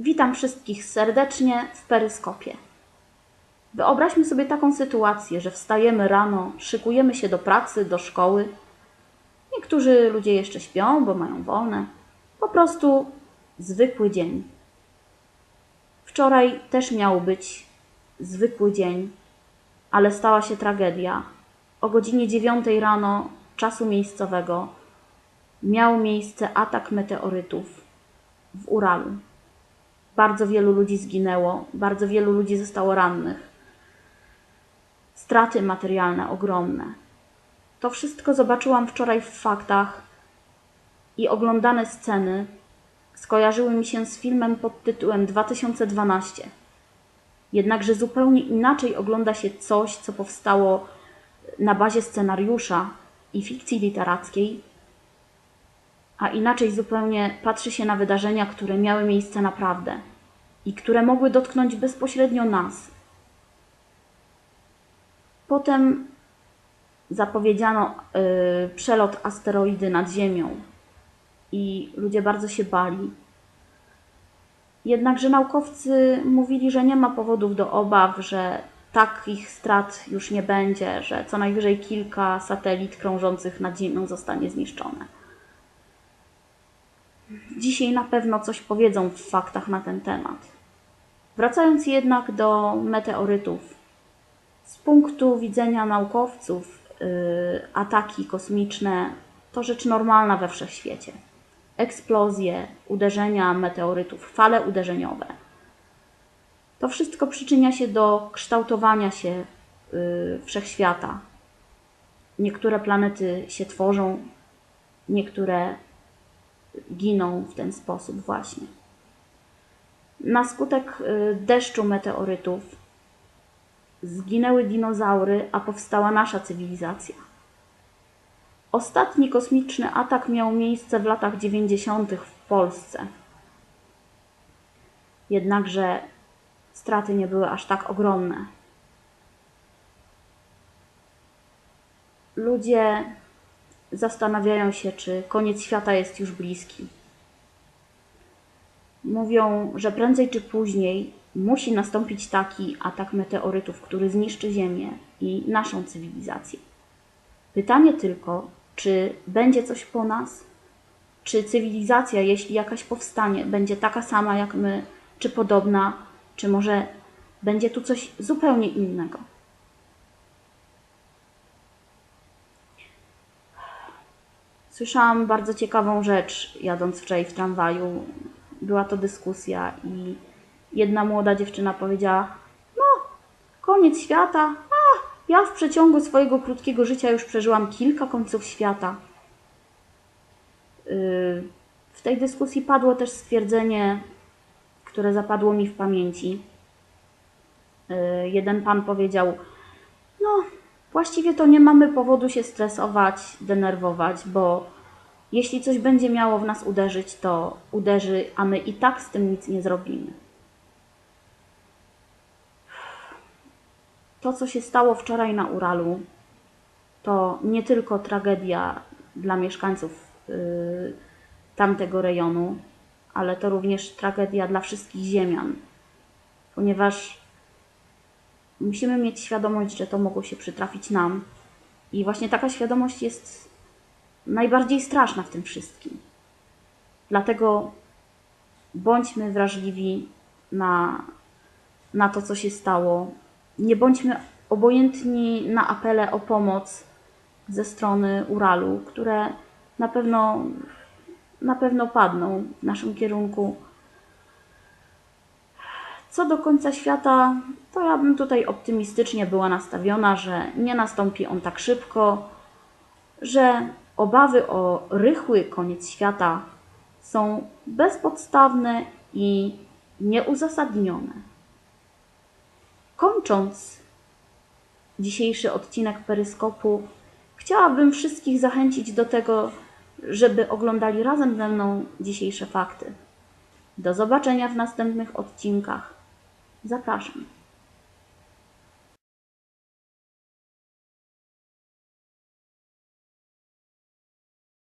Witam wszystkich serdecznie w peryskopie. Wyobraźmy sobie taką sytuację, że wstajemy rano, szykujemy się do pracy, do szkoły. Niektórzy ludzie jeszcze śpią, bo mają wolne. Po prostu zwykły dzień. Wczoraj też miał być zwykły dzień, ale stała się tragedia. O godzinie 9 rano czasu miejscowego miał miejsce atak meteorytów w Uralu. Bardzo wielu ludzi zginęło, bardzo wielu ludzi zostało rannych. Straty materialne ogromne. To wszystko zobaczyłam wczoraj w faktach i oglądane sceny skojarzyły mi się z filmem pod tytułem 2012. Jednakże zupełnie inaczej ogląda się coś, co powstało na bazie scenariusza i fikcji literackiej, a inaczej zupełnie patrzy się na wydarzenia, które miały miejsce naprawdę i które mogły dotknąć bezpośrednio nas. Potem zapowiedziano y, przelot asteroidy nad Ziemią i ludzie bardzo się bali. Jednakże naukowcy mówili, że nie ma powodów do obaw, że takich strat już nie będzie, że co najwyżej kilka satelit krążących nad Ziemią zostanie zniszczone. Dzisiaj na pewno coś powiedzą w faktach na ten temat. Wracając jednak do meteorytów. Z punktu widzenia naukowców, yy, ataki kosmiczne to rzecz normalna we wszechświecie. Eksplozje, uderzenia meteorytów, fale uderzeniowe. To wszystko przyczynia się do kształtowania się yy, wszechświata. Niektóre planety się tworzą, niektóre giną w ten sposób właśnie. Na skutek y, deszczu meteorytów zginęły dinozaury, a powstała nasza cywilizacja. Ostatni kosmiczny atak miał miejsce w latach 90. w Polsce. Jednakże straty nie były aż tak ogromne. Ludzie zastanawiają się, czy koniec świata jest już bliski. Mówią, że prędzej czy później musi nastąpić taki atak meteorytów, który zniszczy Ziemię i naszą cywilizację. Pytanie tylko, czy będzie coś po nas? Czy cywilizacja, jeśli jakaś powstanie, będzie taka sama jak my, czy podobna, czy może będzie tu coś zupełnie innego? Słyszałam bardzo ciekawą rzecz, jadąc wczoraj w tramwaju. Była to dyskusja i jedna młoda dziewczyna powiedziała: No, koniec świata. A, ja w przeciągu swojego krótkiego życia już przeżyłam kilka końców świata. Yy, W tej dyskusji padło też stwierdzenie, które zapadło mi w pamięci. Yy, Jeden pan powiedział: No, Właściwie to nie mamy powodu się stresować, denerwować, bo jeśli coś będzie miało w nas uderzyć, to uderzy, a my i tak z tym nic nie zrobimy. To, co się stało wczoraj na Uralu, to nie tylko tragedia dla mieszkańców yy, tamtego rejonu, ale to również tragedia dla wszystkich Ziemian, ponieważ musimy mieć świadomość, że to mogło się przytrafić nam. I właśnie taka świadomość jest najbardziej straszna w tym wszystkim. Dlatego bądźmy wrażliwi na, na to, co się stało. Nie bądźmy obojętni na apele o pomoc ze strony Uralu, które na pewno, na pewno padną w naszym kierunku. Co do końca świata, to ja bym tutaj optymistycznie była nastawiona, że nie nastąpi on tak szybko, że obawy o rychły koniec świata są bezpodstawne i nieuzasadnione. Kończąc dzisiejszy odcinek Peryskopu, chciałabym wszystkich zachęcić do tego, żeby oglądali razem ze mną dzisiejsze fakty. Do zobaczenia w następnych odcinkach. Zapraszam.